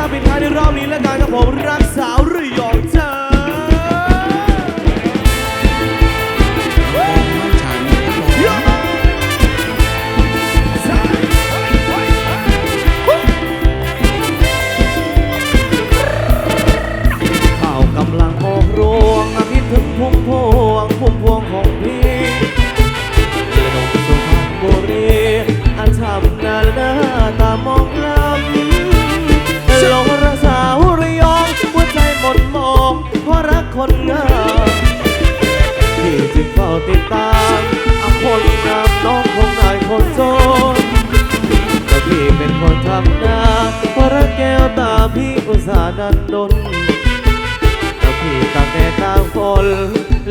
าปิดท้ายในรอบนี้และกันกับผมรักสาวระยองเธอข่าวกำลังออกรวงอาคิดถึงพุ่มพวงพุ่มพวงของพี่เรือดงสุพรรณบุรีอันทำนาหน้าตามอง ดันดนตาพี่ตากแดดตากฝน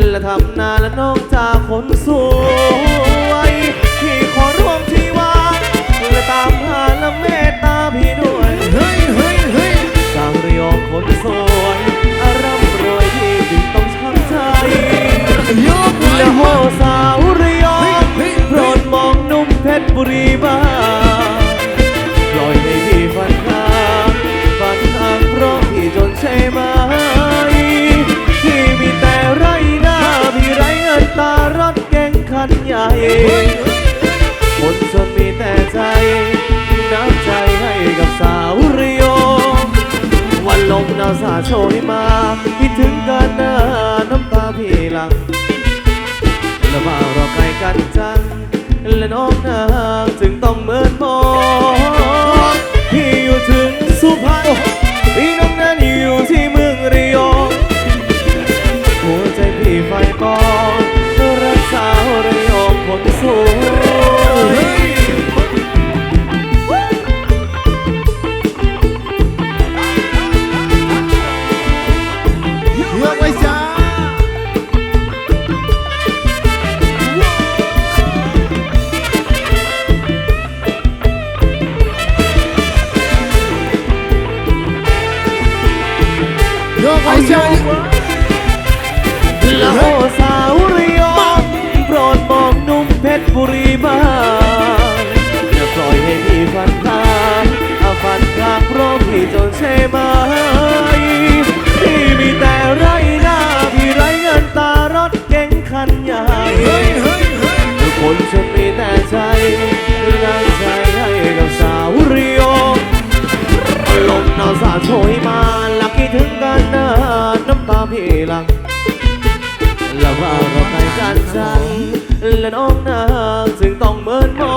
และทำนาและน้องจากคนสวยพี่ขอร่วมที่วาและตามหาและแม่าวสาโชยมา คิดถึงกันหน้าน้ำตาพี่หลังและว่ารอใครกันจังและน้องนางจึง ยกไว้จ้าและโอสาวระยองโปรดบอกนุ่มเพชรบุรีบ้างอย่าปล่อยให้พี่ฝันทางอาฝันทางเพราะพี่จนใช่ไหมพี่มีแต่ไรหน้าพี่ไรเงินตารถเก๋งคันใหญ่เฮ้ยเฮ้ยเฮ้ยทุกคนฉันมีแต่ใจน้ำใจให้กับสาวระยองลมหนาวสาดโชย น้ำตาพี่หลังแล้ว่าเราใครกันจังและน้องนางจึงต้องเหมือนมอง